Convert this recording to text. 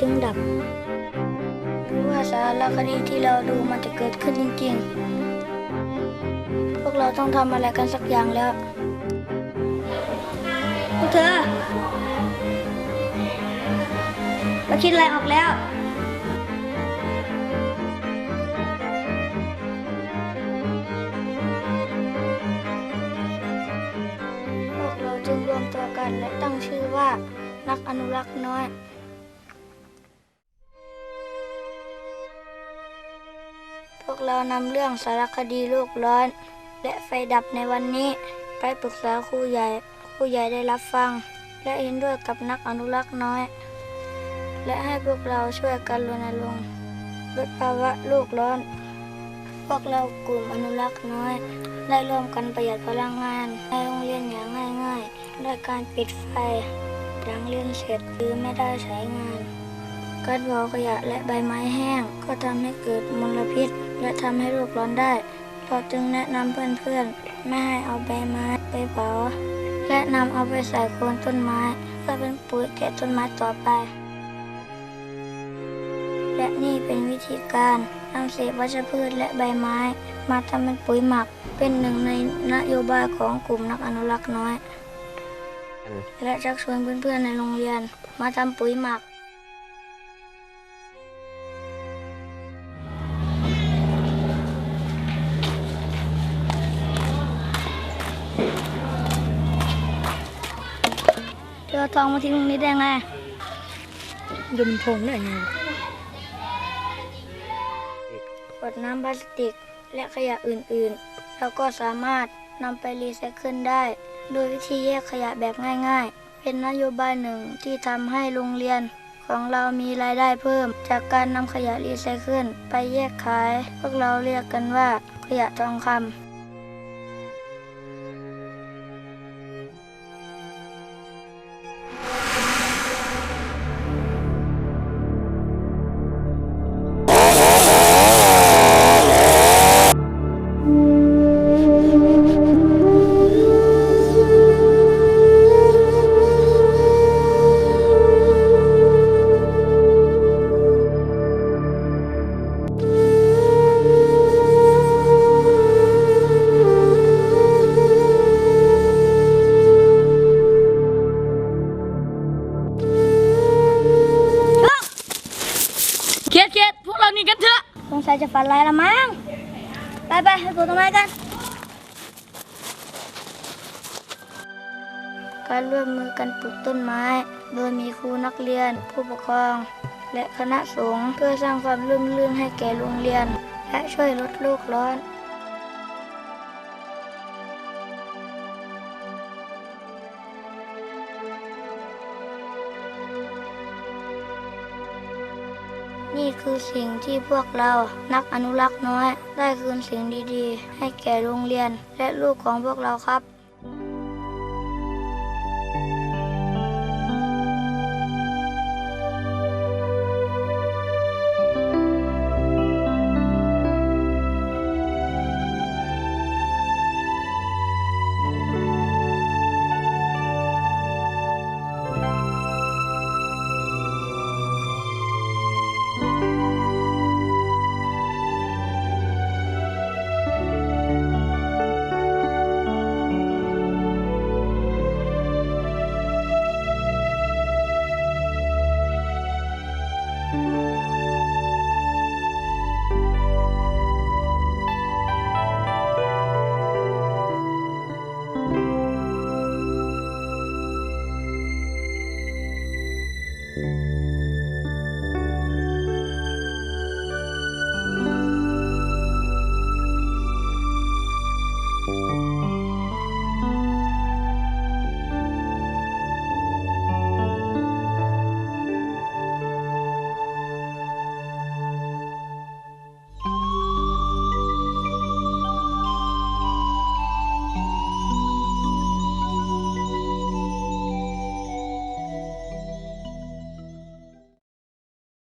ถึงดับรือว่าสารคดีที่เราดูมันจะเกิดขึ้นจริงๆ พวกเราต้องทำอะไรกันสักอย่างแล้วพวกเธอเราคิดอะไรออกแล้วพวกเราจึงรวมตัวกันและตั้งชื่อว่านักอนุรักษ์น้อย วกเรานำเรื่องสารคดีโลกร้อน และไฟดับในวันนี้ ไปปรึกษาครูใหญ่ครูใหญ่ได้รับฟัง และเห็นด้วยกับนักอนุรักษ์น้อย และให้พวกเราช่วยกันรณรงค์ลดภาวะโลกร้อน พวกเรากลุ่มอนุรักษ์น้อย ได้ร่วมกันประหยัดพลังงานในโรงเรียนอย่างง่ายๆด้วยการปิดไฟหลังเรียนเสร็จหรือไม่ได้ใช้งานการเผาขยะและใบไม้แห้งก็ทำให้เกิดมลพิษ และทำให้โลกร้อนได้เราจึงแนะนำเพื่อนๆไม่ให้เอาใบไม้ไปเผาและนำเอาไปใส่โคนต้นไม้เพื่อเป็นปุ๋ยแก่ต้นไม้ต่อไป และนี่เป็นวิธีการนำเศษวัชพืชและใบไม้ มาทำเป็นปุ๋ยหมักเป็นหนึ่งในนโยบายของกลุ่มนักอนุรักษ์น้อย และชักชวนเพื่อนๆในโรงเรียนมาทำปุ๋ยหมัก เธอเอาทองมาทิ้งตรงนี้ได้ไงดูมันทงได้ไงขวดน้ำพลาสติกและขยะอื่นๆเราก็สามารถนำไปรีไซเคิลได้ โดยวิธีแยกขยะแบบง่ายๆ เป็นนโยบายหนึ่งที่ทำให้โรงเรียนของเรามีรายได้เพิ่ม จากการนำขยะรีไซเคิลไปแยกขาย พวกเราเรียกกันว่าขยะทองคำ จะฝันร้ายละมั้ง ไปไปไปปลูกต้นไม้กัน การร่วมมือกันปลูกต้นไม้ โดยมีครูนักเรียน ผู้ปกครอง และคณะสงฆ์เพื่อสร้างความร่มรื่นให้แก่โรงเรียน และช่วยลดโลกร้อน นี่คือสิ่งที่พวกเรานักอนุรักษ์น้อย ได้คืนสิ่งดีๆ ให้แก่โรงเรียน และลูกของพวกเราครับ